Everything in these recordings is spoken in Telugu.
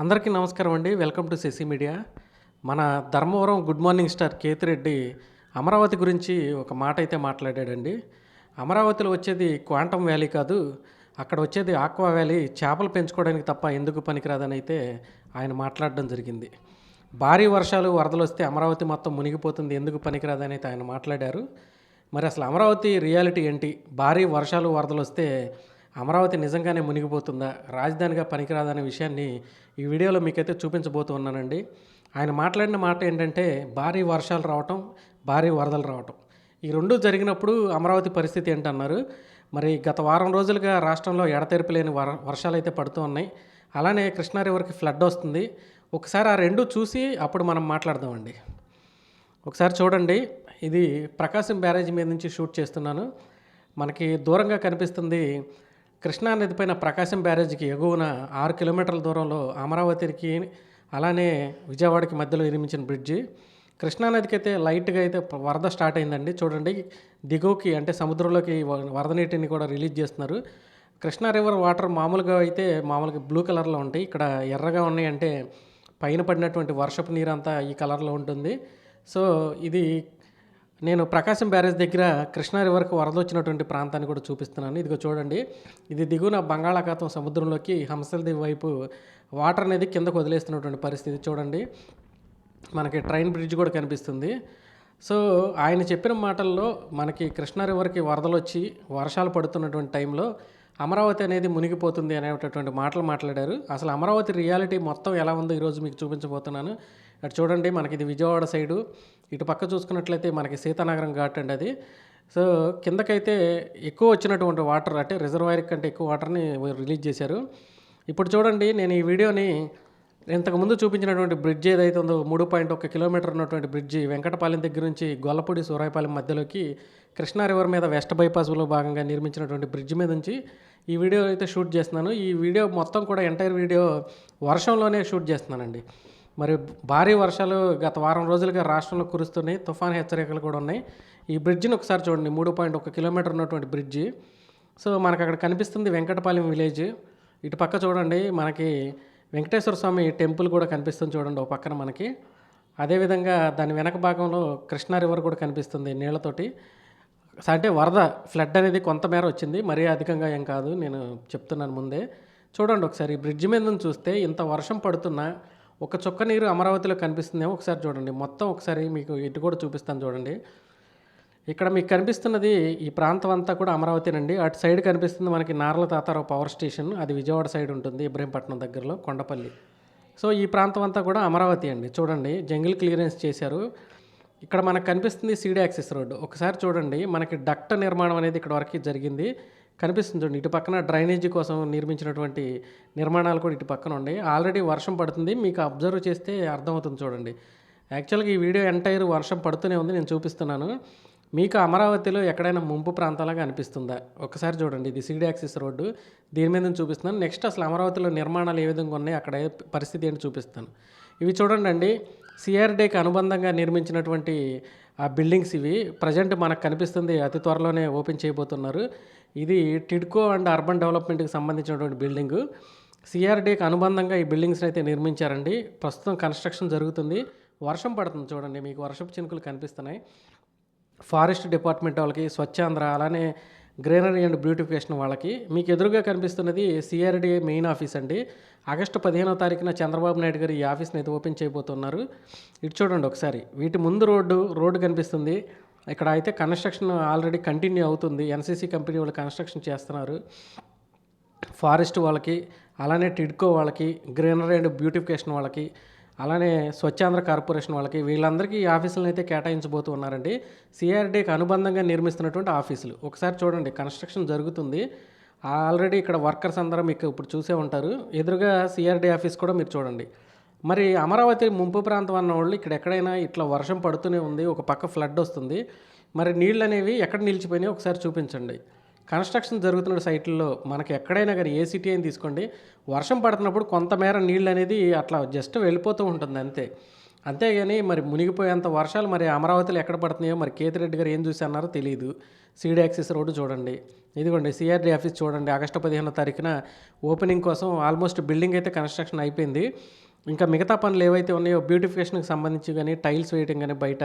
అందరికీ నమస్కారం అండి. Welcome to CC media. మన Dharmavaram good morning star Kethireddy Amaravati గురించి ఒక మాట అయితే మాట్లాడాడండి. అమరావతిలో వచ్చేది క్వాంటమ్ వ్యాలీ కాదు. అక్కడ వచ్చేది ఆక్వా వ్యాలీ. చేపలు పెంచుకోవడానికి తప్ప ఎందుకు పనికిరాదని అయితే ఆయన మాట్లాడడం జరిగింది. భారీ వర్షాలు వరదలు వస్తే అమరావతి మొత్తం మునిగిపోతుంది. ఎందుకు పనికిరాదని అయితే ఆయన మాట్లాడారు. మరి అసలు అమరావతి రియాలిటీ ఏంటి? భారీ వర్షాలు వరదలు వస్తే అమరావతి నిజంగానే మునిగిపోతుందా? రాజధానిగా పనికిరాదనే విషయాన్ని ఈ వీడియోలో మీకైతే చూపించబోతున్నానండి. ఆయన మాట్లాడిన మాట ఏంటంటే భారీ వర్షాలు రావటం భారీ వరదలు రావటం. ఈ రెండు జరిగినప్పుడు అమరావతి పరిస్థితి ఏంటన్నారు? మరి గత వారం రోజులుగా రాష్ట్రంలో ఎడతెరిపి లేని వర వర్షాలు అయితే పడుతూ ఉన్నాయి. అలానే కృష్ణా రివర్కి ఫ్లడ్ వస్తుంది. ఒకసారి ఆ రెండు చూసి అప్పుడు మనం మాట్లాడదామండి. ఒకసారి చూడండి. ఇది ప్రకాశం బ్యారేజ్ మీద నుంచి షూట్ చేస్తున్నాను. మనకి దూరంగా కనిపిస్తుంది కృష్ణా నది పైన ప్రకాశం బ్యారేజ్కి ఎగువన ఆరు కిలోమీటర్ల దూరంలో అమరావతికి అలానే విజయవాడకి మధ్యలో నిర్మించిన బ్రిడ్జి. కృష్ణానదికి అయితే లైట్గా అయితే వరద స్టార్ట్ అయిందండి. చూడండి దిగువకి అంటే సముద్రంలోకి వరద నీటిని కూడా రిలీజ్ చేస్తున్నారు. కృష్ణా రివర్ వాటర్ మామూలుగా అయితే మామూలుగా బ్లూ కలర్లో ఉంటాయి. ఇక్కడ ఎర్రగా ఉన్నాయి అంటే పైన పడినటువంటి వర్షపు నీరు అంతా ఈ కలర్లో ఉంటుంది. సో ఇది నేను ప్రకాశం బ్యారేజ్ దగ్గర కృష్ణా రివర్కు వరద వచ్చినటువంటి ప్రాంతాన్ని కూడా చూపిస్తున్నాను. ఇదిగో చూడండి. ఇది దిగువన బంగాళాఖాతం సముద్రంలోకి హంసలది వైపు వాటర్ అనేది కిందకు వదిలేస్తున్నటువంటి పరిస్థితి చూడండి. మనకి ట్రైన్ బ్రిడ్జ్ కూడా కనిపిస్తుంది. సో ఆయన చెప్పిన మాటల్లో మనకి కృష్ణా రివర్కి వరదలు వచ్చి వర్షాలు పడుతున్నటువంటి టైంలో అమరావతి అనేది మునిగిపోతుంది అనేటటువంటి మాటలు మాట్లాడారు. అసలు అమరావతి రియాలిటీ మొత్తం ఎలా ఉందో ఈరోజు మీకు చూపించబోతున్నాను. అటు చూడండి మనకి ఇది విజయవాడ సైడు. ఇటు పక్క చూసుకున్నట్లయితే మనకి సీతానగరం ఘాట్ అండి అది. సో కిందకైతే ఎక్కువ వచ్చినటువంటి వాటర్ అంటే రిజర్వాయర్ కంటే ఎక్కువ వాటర్ని రిలీజ్ చేశారు. ఇప్పుడు చూడండి నేను ఈ వీడియోని ఇంతకుముందు చూపించినటువంటి బ్రిడ్జ్ ఏదైతే ఉందో మూడు పాయింట్ ఒక కిలోమీటర్ ఉన్నటువంటి బ్రిడ్జి వెంకటపాలెం దగ్గర నుంచి గొల్లపూడి సూరాయపాలెం మధ్యలోకి కృష్ణా రివర్ మీద వెస్ట్ బైపాస్లో భాగంగా నిర్మించినటువంటి బ్రిడ్జ్ మీద నుంచి ఈ వీడియో అయితే షూట్ చేస్తున్నాను. ఈ వీడియో మొత్తం కూడా ఎంటైర్ వీడియో వర్షంలోనే షూట్ చేస్తున్నానండి. మరి భారీ వర్షాలు గత వారం రోజులుగా రాష్ట్రంలో కురుస్తున్నాయి. తుఫాన్ హెచ్చరికలు కూడా ఉన్నాయి. ఈ బ్రిడ్జిని ఒకసారి చూడండి. మూడు పాయింట్ ఒక కిలోమీటర్ ఉన్నటువంటి బ్రిడ్జి. సో మనకు అక్కడ కనిపిస్తుంది వెంకటపాలెం విలేజ్. ఇటు పక్క చూడండి. మనకి వెంకటేశ్వర స్వామి టెంపుల్ కూడా కనిపిస్తుంది చూడండి. ఒక పక్కన మనకి. అదేవిధంగా దాని వెనక భాగంలో కృష్ణా రివర్ కూడా కనిపిస్తుంది నీళ్ళతోటి అంటే వరద ఫ్లడ్ అనేది కొంతమేర వచ్చింది. మరీ అధికంగా ఏం కాదు. నేను చెప్తున్నాను ముందే. చూడండి ఒకసారి. ఈ బ్రిడ్జ్ మీద చూస్తే ఇంత వర్షం పడుతున్నా ఒక చుక్క నీరు అమరావతిలో కనిపిస్తుందేమో ఒకసారి చూడండి. మొత్తం ఒకసారి మీకు ఇటు కూడా చూపిస్తాను చూడండి. ఇక్కడ మీకు కనిపిస్తున్నది ఈ ప్రాంతం అంతా కూడా అమరావతినండి. అటు సైడ్ కనిపిస్తుంది మనకి నార్ల తాతారావు పవర్ స్టేషన్ అది విజయవాడ సైడ్ ఉంటుంది ఇబ్రహీంపట్నం దగ్గరలో కొండపల్లి. సో ఈ ప్రాంతం అంతా కూడా అమరావతి అండి. చూడండి జంగిల్ క్లియరెన్స్ చేశారు. ఇక్కడ మనకు కనిపిస్తుంది సీడీ యాక్సెస్ రోడ్డు. ఒకసారి చూడండి మనకి డక్ట నిర్మాణం అనేది ఇక్కడ వరకు జరిగింది. కనిపిస్తుంది చూడండి. ఇటు పక్కన డ్రైనేజీ కోసం నిర్మించినటువంటి నిర్మాణాలు కూడా ఇటు పక్కన ఉన్నాయి. ఆల్రెడీ వర్షం పడుతుంది. మీకు అబ్జర్వ్ చేస్తే అర్థమవుతుంది చూడండి. యాక్చువల్గా ఈ వీడియో ఎంటైర్ వర్షం పడుతూనే ఉంది. నేను చూపిస్తున్నాను. మీకు అమరావతిలో ఎక్కడైనా ముంపు ప్రాంతాలాగా అనిపిస్తుందా? ఒకసారి చూడండి. ఇది సీడీ యాక్సిస్ రోడ్డు. దీని మీద చూపిస్తున్నాను. నెక్స్ట్ అసలు అమరావతిలో నిర్మాణాలు ఏ విధంగా ఉన్నాయి? అక్కడ పరిస్థితి ఏంటి చూపిస్తాను. ఇవి చూడండి అండి సిఆర్డేకి అనుబంధంగా నిర్మించినటువంటి ఆ బిల్డింగ్స్ ఇవి ప్రజెంట్ మనకు కనిపిస్తుంది అతి త్వరలోనే ఓపెన్ చేయబోతున్నారు. ఇది టిడ్కో అండ్ అర్బన్ డెవలప్మెంట్కి సంబంధించినటువంటి బిల్డింగ్. సిఆర్డీకి అనుబంధంగా ఈ బిల్డింగ్స్ని అయితే నిర్మించారండి. ప్రస్తుతం కన్స్ట్రక్షన్ జరుగుతుంది. వర్షం పడుతుంది చూడండి మీకు వర్షపు చినుకులు కనిపిస్తున్నాయి. ఫారెస్ట్ డిపార్ట్మెంట్ వాళ్ళకి స్వచ్ఛాంధ్ర అలానే గ్రీనరీ అండ్ బ్యూటిఫికేషన్ వాళ్ళకి. మీకు ఎదురుగా కనిపిస్తున్నది సిఆర్డీ మెయిన్ ఆఫీస్ అండి. ఆగస్టు పదిహేనో తారీఖున చంద్రబాబు నాయుడు గారు ఈ ఆఫీస్ని అయితే ఓపెన్ చేయబోతున్నారు. ఇటు చూడండి ఒకసారి. వీటి ముందు రోడ్డు రోడ్డు కనిపిస్తుంది. ఇక్కడ అయితే కన్స్ట్రక్షన్ ఆల్రెడీ కంటిన్యూ అవుతుంది. ఎన్సీసీ కంపెనీ వాళ్ళు కన్స్ట్రక్షన్ చేస్తున్నారు. ఫారెస్ట్ వాళ్ళకి అలానే టిడ్కో వాళ్ళకి గ్రీనరీ అండ్ బ్యూటిఫికేషన్ వాళ్ళకి అలానే స్వచ్ఛాంధ్ర కార్పొరేషన్ వాళ్ళకి వీళ్ళందరికీ ఈ ఆఫీసులను అయితే కేటాయించబోతూ ఉన్నారండి. సిఆర్డీకి అనుబంధంగా నిర్మిస్తున్నటువంటి ఆఫీసులు. ఒకసారి చూడండి కన్స్ట్రక్షన్ జరుగుతుంది. ఆల్రెడీ ఇక్కడ వర్కర్స్ అందరూ మీకు ఇప్పుడు చూసే ఉంటారు. ఎదురుగా సిఆర్డీ ఆఫీస్ కూడా మీరు చూడండి. మరి అమరావతి ముంపు ప్రాంతం అన్న వాళ్ళు ఇక్కడ ఎక్కడైనా ఇట్లా వర్షం పడుతూనే ఉంది ఒక పక్క ఫ్లడ్ వస్తుంది. మరి నీళ్ళు అనేవి ఎక్కడ నిలిచిపోయినాయి ఒకసారి చూపించండి. కన్స్ట్రక్షన్ జరుగుతున్న సైట్లలో మనకి ఎక్కడైనా కానీ ఏ సిటీ అయినా తీసుకోండి. వర్షం పడుతున్నప్పుడు కొంతమేర నీళ్ళు అనేది అట్లా జస్ట్ వెళ్ళిపోతూ ఉంటుంది అంతే. అంతేగాని మరి మునిగిపోయేంత వర్షాలు మరి అమరావతిలో ఎక్కడ పడుతున్నాయో మరి కేతిరెడ్డి గారు ఏం చూసి అన్నారో తెలియదు సీడీ యాక్సిస్ రోడ్డు చూడండి. ఇదిగోండి సిఆర్డీ ఆఫీస్ చూడండి. ఆగస్టు పదిహేనో తారీఖున ఓపెనింగ్ కోసం ఆల్మోస్ట్ బిల్డింగ్ అయితే కన్స్ట్రక్షన్ అయిపోయింది. ఇంకా మిగతా పనులు ఏవైతే ఉన్నాయో బ్యూటిఫికేషన్కి సంబంధించి కానీ టైల్స్ వేయడం కానీ బయట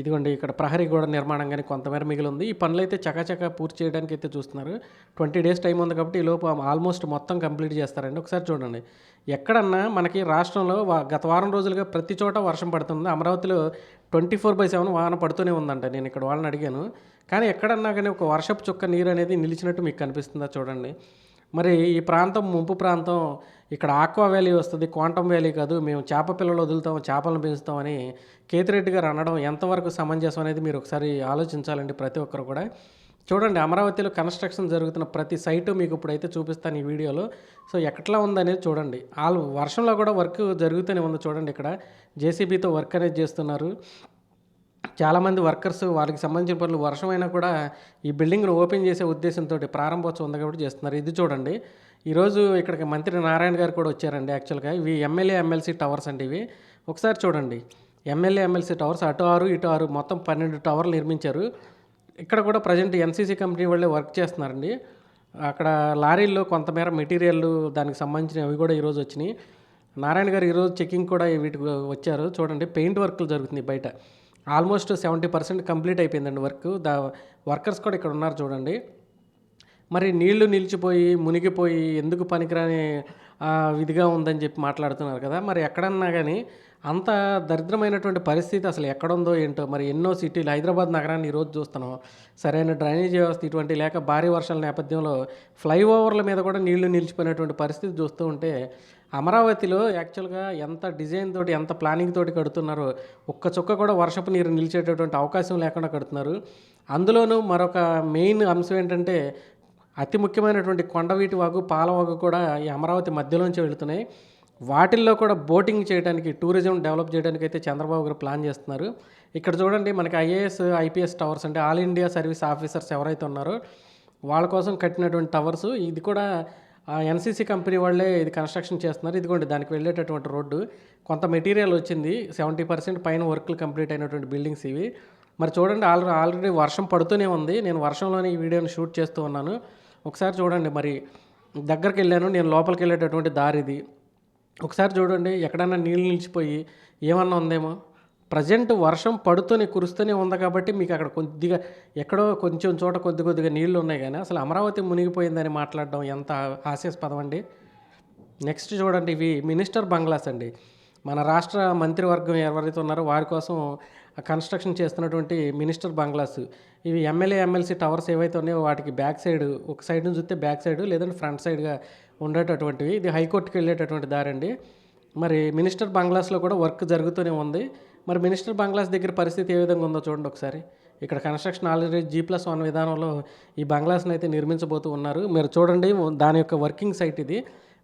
ఇదిగోండి ఇక్కడ ప్రహరీ గోడ నిర్మాణం కానీ కొంతమేర మిగిలి ఉంది ఈ పనులు అయితే చకాచకా పూర్తి చేయడానికి అయితే చూస్తున్నారు. ట్వంటీ డేస్ టైం ఉంది కాబట్టి ఈ లోపు ఆల్మోస్ట్ మొత్తం కంప్లీట్ చేస్తారండి. ఒకసారి చూడండి. ఎక్కడన్నా మనకి రాష్ట్రంలో గత వారం రోజులుగా ప్రతి చోట వర్షం పడుతుంది. అమరావతిలో ట్వంటీ ఫోర్ బై సెవెన్ వాన పడుతూనే ఉందంట. నేను ఇక్కడ వాళ్ళని అడిగాను. కానీ ఎక్కడన్నా కానీ ఒక వర్షపు చుక్క నీరు అనేది నిలిచినట్టు మీకు కనిపిస్తుందా చూడండి. మరి ఈ ప్రాంతం ముంపు ప్రాంతం ఇక్కడ ఆక్వా వ్యాలీ వస్తుంది క్వాంటమ్ వ్యాలీ కాదు మేము చేప పిల్లలు వదులుతాం చేపలను పెంచుతామని కేతిరెడ్డి గారు అనడం ఎంతవరకు సమంజసం అనేది మీరు ఒకసారి ఆలోచించాలండి ప్రతి ఒక్కరు కూడా. చూడండి అమరావతిలో కన్స్ట్రక్షన్ జరుగుతున్న ప్రతి సైటు మీకు ఇప్పుడైతే చూపిస్తాను ఈ వీడియోలో. సో ఎట్లా ఉందనేది చూడండి. ఆల్ వర్షంలో కూడా వర్క్ జరుగుతూనే ఉంది చూడండి ఇక్కడ. జేసీబీతో వర్క్ అనేది చేస్తున్నారు. చాలామంది వర్కర్స్ వాళ్ళకి సంబంధించిన పనులు వర్షమైనా కూడా ఈ బిల్డింగ్ను ఓపెన్ చేసే ఉద్దేశంతో ప్రారంభోత్సవం ఉంది కాబట్టి చేస్తున్నారు. ఇది చూడండి. ఈరోజు ఇక్కడికి మంత్రి నారాయణ గారు కూడా వచ్చారండి యాక్చువల్గా. ఇవి ఎమ్మెల్యే ఎమ్మెల్సీ టవర్స్ అండి ఇవి. ఒకసారి చూడండి. ఎమ్మెల్యే ఎమ్మెల్సీ టవర్స్ అటు ఆరు ఇటు ఆరు మొత్తం పన్నెండు టవర్లు నిర్మించారు. ఇక్కడ కూడా ప్రజెంట్ ఎన్సీసీ కంపెనీ వాళ్ళే వర్క్ చేస్తున్నారండి. అక్కడ లారీల్లో కొంతమేర మెటీరియల్ దానికి సంబంధించిన అవి కూడా ఈరోజు వచ్చినాయి. నారాయణ గారు ఈరోజు చెకింగ్ కూడా వీటికి వచ్చారు. చూడండి పెయింట్ వర్క్లు జరుగుతున్నాయి బయట. ఆల్మోస్ట్ సెవెంటీ పర్సెంట్ కంప్లీట్ అయిపోయిందండి వర్క్. దా వర్కర్స్ కూడా ఇక్కడ ఉన్నారు చూడండి. మరి నీళ్ళు నిలిచిపోయి మునిగిపోయి ఎందుకు పనికిరాని విధిగా ఉందని చెప్పి మాట్లాడుతున్నారు కదా. మరి ఎక్కడన్నా కానీ అంత దరిద్రమైనటువంటి పరిస్థితి అసలు ఎక్కడుందో ఏంటో మరి ఎన్నో సిటీలు హైదరాబాద్ నగరాన్ని ఈరోజు చూస్తున్నాం. సరైన డ్రైనేజ్ వ్యవస్థ ఇటువంటి లేక భారీ వర్షాల నేపథ్యంలో ఫ్లైఓవర్ల మీద కూడా నీళ్ళు నిలిచిపోయినటువంటి పరిస్థితి చూస్తూ ఉంటే అమరావతిలో యాక్చువల్గా ఎంత డిజైన్ తోటి ఎంత ప్లానింగ్ తోటి కడుతున్నారో ఒక్క చుక్క కూడా వర్షపు నీరు నిలిచేటటువంటి అవకాశం లేకుండా కడుతున్నారు. అందులోనూ మరొక మెయిన్ అంశం ఏంటంటే అతి ముఖ్యమైనటువంటి కొండవీటి వాగు పాలవాగు కూడా ఈ అమరావతి మధ్యలోంచి వెళుతున్నాయి. వాటిల్లో కూడా బోటింగ్ చేయడానికి టూరిజం డెవలప్ చేయడానికి అయితే చంద్రబాబు గారు ప్లాన్ చేస్తున్నారు. ఇక్కడ చూడండి మనకి ఐఏఎస్ ఐపీఎస్ టవర్స్ అంటే ఆల్ ఇండియా సర్వీస్ ఆఫీసర్స్ ఎవరైతే ఉన్నారో వాళ్ళ కోసం కట్టినటువంటి టవర్స్. ఇది కూడా ఎన్సీసీ కంపెనీ వాళ్ళే ఇది కన్స్ట్రక్షన్ చేస్తున్నారు. ఇదిగోండి దానికి వెళ్ళేటటువంటి రోడ్డు. కొంత మెటీరియల్ వచ్చింది సెవెంటీ పర్సెంట్ పైన వర్క్లు కంప్లీట్ అయినటువంటి బిల్డింగ్స్ ఇవి. మరి చూడండి ఆల్రెడీ ఆల్రెడీ వర్షం పడుతూనే ఉంది. నేను వర్షంలోనే ఈ వీడియోని షూట్ చేస్తూ ఉన్నాను. ఒకసారి చూడండి మరి దగ్గరికి వెళ్ళాను నేను లోపలికి వెళ్ళేటటువంటి దారి ఇది ఒకసారి చూడండి ఎక్కడన్నా నీళ్ళు నిలిచిపోయి ఏమన్నా ఉందేమో. ప్రజెంట్ వర్షం పడుతూనే కురుస్తూనే ఉంది కాబట్టి మీకు అక్కడ కొద్దిగా ఎక్కడో కొంచెం చోట కొద్ది కొద్దిగా నీళ్ళు ఉన్నాయి కానీ అసలు అమరావతి మునిగిపోయిందని మాట్లాడడం ఎంత హాస్యాస్పదం అండి. నెక్స్ట్ చూడండి ఇవి మినిస్టర్ బంగ్లాస్ అండి. మన రాష్ట్ర మంత్రివర్గం ఎవరైతే ఉన్నారో వారి కోసం కన్స్ట్రక్షన్ చేస్తున్నటువంటి మినిస్టర్ బంగ్లాస్. ఇవి ఎమ్మెల్యే ఎమ్మెల్సీ టవర్స్ ఏవైతే ఉన్నాయో వాటికి బ్యాక్ సైడ్ ఒక సైడ్ నుంచి చూస్తే బ్యాక్ సైడ్ లేదంటే ఫ్రంట్ సైడ్గా ఉండేటటువంటివి. ఇది హైకోర్టుకి వెళ్ళేటటువంటి దారి అండి. మరి మినిస్టర్ బంగ్లాస్లో కూడా వర్క్ జరుగుతూనే ఉంది. మరి మినిస్టర్ బంగ్లాస్ దగ్గర పరిస్థితి ఏ విధంగా ఉందో చూడండి ఒకసారి. ఇక్కడ construction already G plus one విధానంలో ఈ బంగ్లాస్ని అయితే నిర్మించబోతూ ఉన్నారు. మీరు చూడండి దాని యొక్క వర్కింగ్ సైట్ ఇది.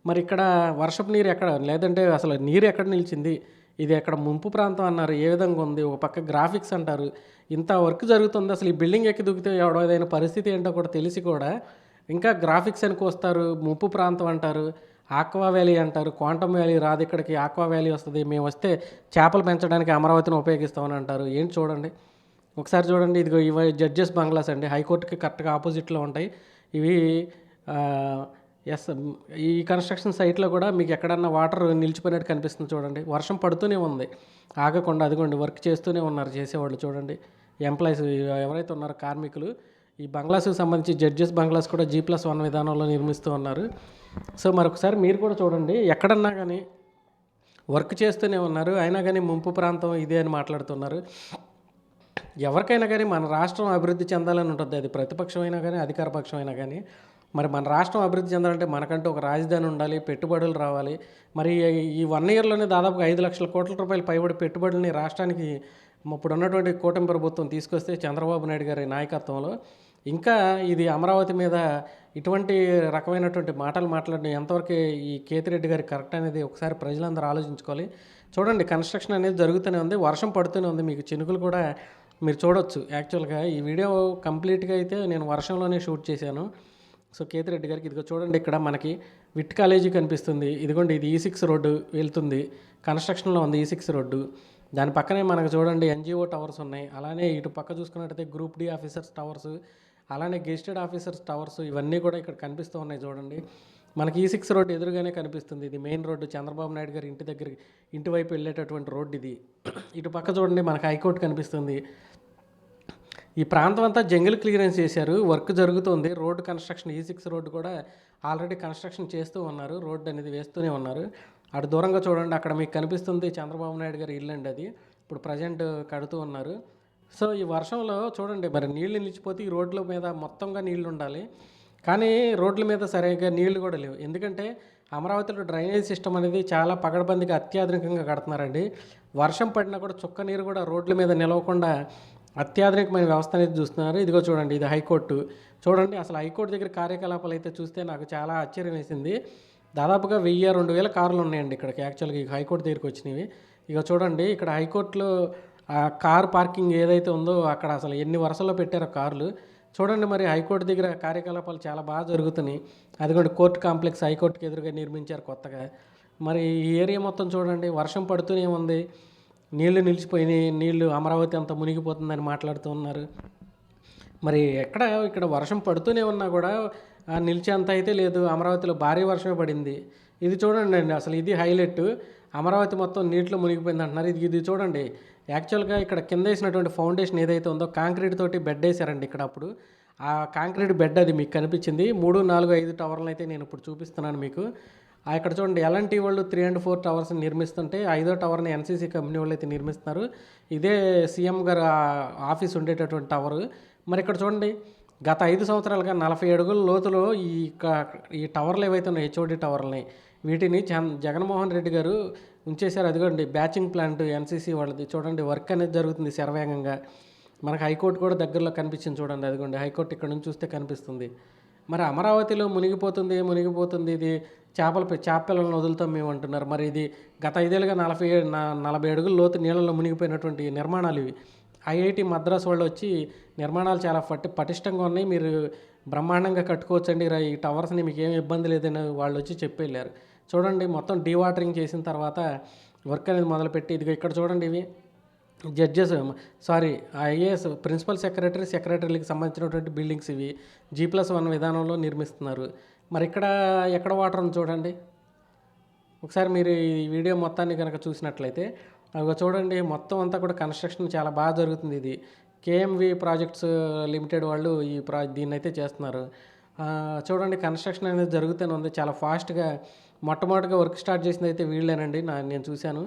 మరి ఇక్కడ వర్షపు నీరు ఎక్కడ? లేదంటే అసలు నీరు ఎక్కడ నిలిచింది? ఇది ఎక్కడ ముంపు ప్రాంతం అన్నారు. ఏ విధంగా ఉంది? ఒక పక్క గ్రాఫిక్స్ అంటారు. ఇంత వర్క్ జరుగుతుంది. అసలు ఈ బిల్డింగ్ ఎక్కి దిగితే ఎవడో ఏదైనా పరిస్థితి ఏంటో కూడా తెలిసి కూడా ఇంకా గ్రాఫిక్స్ అని కోస్తారు ముంపు ప్రాంతం అంటారు. ఆక్వా వ్యాలీ అంటారు. క్వాంటమ్ వ్యాలీ రాదు ఇక్కడికి. ఆక్వా వ్యాలీ వస్తుంది. మేము వస్తే చేపలు పెంచడానికి అమరావతిని ఉపయోగిస్తామని అంటారు. ఏంటి చూడండి. ఒకసారి చూడండి. ఇదిగో ఇవి జడ్జెస్ బంగ్లాస్ అండి. హైకోర్టుకి కరెక్ట్గా ఆపోజిట్లో ఉంటాయి. ఇవి ఎస్ ఈ కన్స్ట్రక్షన్ సైట్లో కూడా మీకు ఎక్కడన్నా వాటర్ నిలిచిపోయినట్టు కనిపిస్తుంది చూడండి. వర్షం పడుతూనే ఉంది. ఆగకుండా అదిగోండి వర్క్ చేస్తూనే ఉన్నారు చేసేవాళ్ళు చూడండి. ఎంప్లాయీస్ ఎవరైతే ఉన్నారో కార్మికులు ఈ బంగ్లాస్కి సంబంధించి జడ్జెస్ బంగ్లాస్ కూడా జీ ప్లస్ వన్ విధానంలో నిర్మిస్తూ ఉన్నారు. సో మరొకసారి మీరు కూడా చూడండి. ఎక్కడన్నా కానీ వర్క్ చేస్తూనే ఉన్నారు. అయినా కానీ ముంపు ప్రాంతం ఇదే అని మాట్లాడుతున్నారు. ఎవరికైనా కానీ మన రాష్ట్రం అభివృద్ధి చెందాలని ఉంటుంది. అది ప్రతిపక్షం అయినా కానీ అధికార పక్షం అయినా కానీ మరి మన రాష్ట్రం అభివృద్ధి చెందాలంటే మనకంటూ ఒక రాజధాని ఉండాలి పెట్టుబడులు రావాలి. మరి ఈ వన్ ఇయర్లోనే దాదాపుగా ఐదు లక్షల కోట్ల రూపాయలు పైబడి పెట్టుబడుల్ని రాష్ట్రానికి ఇప్పుడు ఉన్నటువంటి కూటమి ప్రభుత్వం తీసుకొస్తే చంద్రబాబు నాయుడు గారి నాయకత్వంలో ఇంకా ఇది అమరావతి మీద ఇటువంటి రకమైనటువంటి మాటలు మాట్లాడడం ఎంతవరకు ఈ కేతిరెడ్డి గారి కరెక్ట్ అనేది ఒకసారి ప్రజలందరూ ఆలోచించుకోవాలి. చూడండి కన్స్ట్రక్షన్ అనేది జరుగుతూనే ఉంది వర్షం పడుతూనే ఉంది. మీకు చినుకులు కూడా మీరు చూడొచ్చు. యాక్చువల్గా ఈ వీడియో కంప్లీట్గా అయితే నేను వర్షంలోనే షూట్ చేశాను. సో కేతిరెడ్డి గారికి ఇదిగో చూడండి ఇక్కడ మనకి విట్ కాలేజీ కనిపిస్తుంది. ఇదిగోండి ఇది e ఈ సిక్స్ రోడ్డు వెళ్తుంది. కన్స్ట్రక్షన్లో ఉంది e ఈ సిక్స్ రోడ్డు. దాని పక్కనే మనకు చూడండి ఎన్జిఓ టవర్స్ ఉన్నాయి. అలానే ఇటు పక్క చూసుకున్నట్టయితే గ్రూప్ డి ఆఫీసర్స్ టవర్స్ అలానే గెస్టెడ్ ఆఫీసర్స్ టవర్స్ ఇవన్నీ కూడా ఇక్కడ కనిపిస్తూ ఉన్నాయి చూడండి. మనకి e ఈ సిక్స్ రోడ్ ఎదురుగానే కనిపిస్తుంది. ఇది మెయిన్ రోడ్డు. చంద్రబాబు నాయుడు గారి ఇంటి దగ్గర ఇంటి వైపు వెళ్ళేటటువంటి రోడ్డు ఇది. ఇటు పక్క చూడండి మనకు హైకోర్టు కనిపిస్తుంది. ఈ ప్రాంతం అంతా జంగిల్ క్లియరెన్స్ చేశారు. వర్క్ జరుగుతుంది. రోడ్డు కన్స్ట్రక్షన్ e ఈ సిక్స్ రోడ్డు కూడా ఆల్రెడీ కన్స్ట్రక్షన్ చేస్తూ ఉన్నారు. రోడ్డు అనేది వేస్తూనే ఉన్నారు. అటు దూరంగా చూడండి అక్కడ మీకు కనిపిస్తుంది చంద్రబాబు నాయుడు గారి ఇల్లు అండి అది. ఇప్పుడు ప్రజెంట్ కడుతూ ఉన్నారు. సో ఈ వర్షంలో చూడండి మరి నీళ్ళు నిలిచిపోతే ఈ రోడ్ల మీద మొత్తంగా నీళ్ళు ఉండాలి. కానీ రోడ్ల మీద సరిగ్గా నీళ్ళు కూడా లేవు. ఎందుకంటే అమరావతిలో డ్రైనేజ్ సిస్టమ్ అనేది చాలా పగడబందిగా అత్యాధునికంగా కడుతున్నారండి. వర్షం పడినా కూడా చుక్క నీరు కూడా రోడ్ల మీద నిలవకుండా అత్యాధునికమైన వ్యవస్థ అనేది చూస్తున్నారు. ఇదిగో చూడండి ఇది హైకోర్టు. చూడండి అసలు హైకోర్టు దగ్గర కార్యకలాపాలు అయితే చూస్తే నాకు చాలా ఆశ్చర్యం వేసింది. దాదాపుగా వెయ్యి రెండు వేల కార్లు ఉన్నాయండి ఇక్కడికి యాక్చువల్గా ఈ హైకోర్టు దగ్గరికి వచ్చినవి. ఇక చూడండి ఇక్కడ హైకోర్టులో ఆ కార్ పార్కింగ్ ఏదైతే ఉందో అక్కడ అసలు ఎన్ని వరుసల్లో పెట్టారో కార్లు. చూడండి మరి హైకోర్టు దగ్గర కార్యకలాపాలు చాలా బాగా జరుగుతున్నాయి. అదిగోండి కోర్టు కాంప్లెక్స్ హైకోర్టుకి ఎదురుగా నిర్మించారు కొత్తగా. మరి ఈ ఏరియా మొత్తం చూడండి వర్షం పడుతూనే ఉంది. నీళ్ళు నిలిచిపోయినాయి నీళ్ళు అమరావతి అంతా మునిగిపోతుందని మాట్లాడుతూ ఉన్నారు. మరి ఎక్కడ ఇక్కడ వర్షం పడుతూనే ఉన్నా కూడా ఆ, నిలిచేంత అయితే లేదు. అమరావతిలో భారీ వర్షమే పడింది. ఇది చూడండి అండి అసలు ఇది హైలైట్. అమరావతి మొత్తం నీటిలో మునిగిపోయింది అంటున్నారు. ఇది ఇది చూడండి. యాక్చువల్గా ఇక్కడ కింద వేసినటువంటి ఫౌండేషన్ ఏదైతే ఉందో కాంక్రీట్ తోటి బెడ్ వేసారండి ఇక్కడ అప్పుడు. ఆ కాంక్రీట్ బెడ్ అది మీకు కనిపించింది. మూడు నాలుగు ఐదు టవర్లు అయితే నేను ఇప్పుడు చూపిస్తున్నాను మీకు. ఇక్కడ చూడండి ఎలాంటి వాళ్ళు త్రీ అండ్ ఫోర్ టవర్స్ నిర్మిస్తుంటే ఐదో టవర్ని ఎన్సీసీ కంపెనీ వాళ్ళు అయితే నిర్మిస్తున్నారు. ఇదే సీఎం గారు ఆఫీస్ ఉండేటటువంటి టవర్ మరి ఇక్కడ చూడండి గత ఐదు సంవత్సరాలుగా నలభై అడుగుల లోతులో ఈ ఈ టవర్లు ఏవైతే ఉన్నాయి హెచ్ఓడి టవర్లని వీటిని జన్ జగన్మోహన్ రెడ్డి గారు ఉంచేశారు. అదిగోండి బ్యాచింగ్ ప్లాంట్ ఎన్సీసీ వాళ్ళది. చూడండి వర్క్ అనేది జరుగుతుంది శరవేగంగా. మనకు హైకోర్టు కూడా దగ్గరలో కనిపించింది చూడండి అదిగోండి హైకోర్టు ఇక్కడ నుంచి చూస్తే కనిపిస్తుంది. మరి అమరావతిలో మునిగిపోతుంది మునిగిపోతుంది ఇది? చేపల పి- చేప పిల్లలను వదులుతాం మేము అంటున్నారు. మరి ఇది గత ఐదేళ్ళుగా నలభై ఏడు నలభై అడుగుల లోతు నీళ్ళలో మునిగిపోయినటువంటి నిర్మాణాలు ఇవి. ఐఐటి మద్రాస్ వాళ్ళు వచ్చి నిర్మాణాలు చాలా పట్టి పటిష్టంగా ఉన్నాయి. మీరు బ్రహ్మాండంగా కట్టుకోవచ్చండి. రా- ఈ టవర్స్ని మీకు ఏమి ఇబ్బంది లేదని వాళ్ళు వచ్చి చెప్పి వెళ్ళారు చూడండి మొత్తం డీవాటరింగ్ చేసిన తర్వాత వర్క్ అనేది మొదలుపెట్టి ఇదిగో ఇక్కడ చూడండి ఇవి. Judges sorry IAS principal secretary సెక్రటరీలకు సంబంధించినటువంటి బిల్డింగ్స్ ఇవి. జీ ప్లస్ వన్ విధానంలో నిర్మిస్తున్నారు. మరి ఇక్కడ ఎక్కడ వాటర్ ఉంది చూడండి. ఒకసారి మీరు ఈ వీడియో మొత్తాన్ని కనుక చూసినట్లయితే అవి చూడండి మొత్తం అంతా కూడా కన్స్ట్రక్షన్ చాలా బాగా జరుగుతుంది ఇది. కేఎంవి ప్రాజెక్ట్స్ లిమిటెడ్ వాళ్ళు ఈ ప్రా దీన్ని అయితే చేస్తున్నారు చూడండి కన్స్ట్రక్షన్ అనేది జరుగుతూనే ఉంది. చాలా ఫాస్ట్గా మొట్టమొదటిగా వర్క్ స్టార్ట్ చేసింది అయితే వీళ్ళేనండి. నా నేను చూశాను.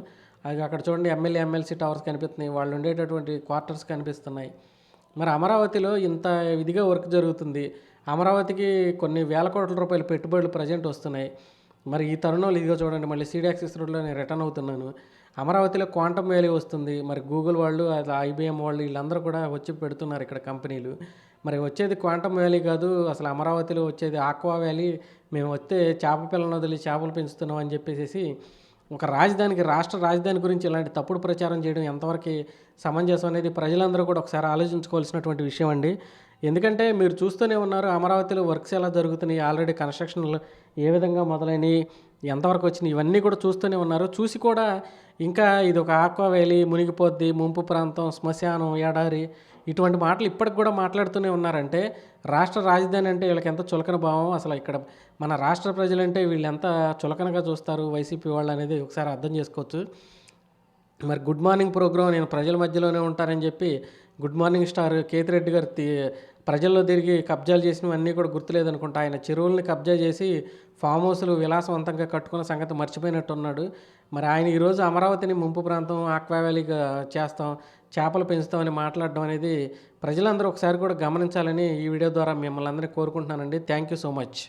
అది అక్కడ చూడండి ఎమ్మెల్యే ఎమ్మెల్సీ టవర్స్ కనిపిస్తున్నాయి. వాళ్ళు ఉండేటటువంటి క్వార్టర్స్ కనిపిస్తున్నాయి. మరి అమరావతిలో ఇంత ఇదిగా వర్క్ జరుగుతుంది. అమరావతికి కొన్ని వేల కోట్ల రూపాయల పెట్టుబడులు ప్రజెంట్ వస్తున్నాయి. మరి ఈ తరుణంలో ఇదిగో చూడండి మళ్ళీ సీడాక్సిస్ రోడ్లో నేను రిటర్న్ అవుతున్నాను. అమరావతిలో క్వాంటమ్ వ్యాలీ వస్తుంది. మరి గూగుల్ వాళ్ళు ఐబీఎం వాళ్ళు వీళ్ళందరూ కూడా వచ్చి పెడుతున్నారు ఇక్కడ కంపెనీలు. మరి వచ్చేది క్వాంటమ్ వ్యాలీ కాదు అసలు అమరావతిలో వచ్చేది ఆక్వా వ్యాలీ మేము వస్తే చేప పిల్లలను వదిలి చేపలు పెంచుతున్నాం అని చెప్పేసి ఒక రాజధానికి రాష్ట్ర రాజధాని గురించి ఇలాంటి తప్పుడు ప్రచారం చేయడం ఎంతవరకు సమంజసం అనేది ప్రజలందరూ కూడా ఒకసారి ఆలోచించుకోవాల్సినటువంటి విషయం అండి. ఎందుకంటే మీరు చూస్తూనే ఉన్నారు అమరావతిలో వర్క్స్ ఎలా జరుగుతున్నాయి ఆల్రెడీ కన్స్ట్రక్షన్లు ఏ విధంగా మొదలైనవి ఎంతవరకు వచ్చినాయి ఇవన్నీ కూడా చూస్తూనే ఉన్నారు. చూసి కూడా ఇంకా ఇది ఒక ఆక్వా వ్యాలీ మునిగిపోద్ది ముంపు ప్రాంతం శ్మశానం ఎడారి ఇటువంటి మాటలు ఇప్పటికి కూడా మాట్లాడుతూనే ఉన్నారంటే రాష్ట్ర రాజధాని అంటే వీళ్ళకి ఎంత చులకన భావం? అసలు ఇక్కడ మన రాష్ట్ర ప్రజలంటే వీళ్ళు ఎంత చులకనగా చూస్తారు? వైసీపీ వాళ్ళు అనేది ఒకసారి అర్థం చేసుకోవచ్చు. మరి గుడ్ మార్నింగ్ ప్రోగ్రాం నేను ప్రజల మధ్యలోనే ఉంటానని చెప్పి గుడ్ మార్నింగ్ స్టార్ కేతిరెడ్డి గారు ప్రజల్లో తిరిగి కబ్జాలు చేసినవన్నీ కూడా గుర్తులేదనుకుంటా. ఆయన చెరువుల్ని కబ్జా చేసి ఫామ్ హౌస్లు విలాసవంతంగా కట్టుకున్న సంగతి మర్చిపోయినట్టున్నాడు. మరి ఆయన ఈరోజు అమరావతిని ముంపు ప్రాంతం ఆక్వావ్యాలీగా చేస్తాం చేపలు పెంచుతామని మాట్లాడడం అనేది ప్రజలందరూ ఒకసారి కూడా గమనించాలని ఈ వీడియో ద్వారా మిమ్మల్ని అందరినీ కోరుకుంటున్నానండి. Thank you so much.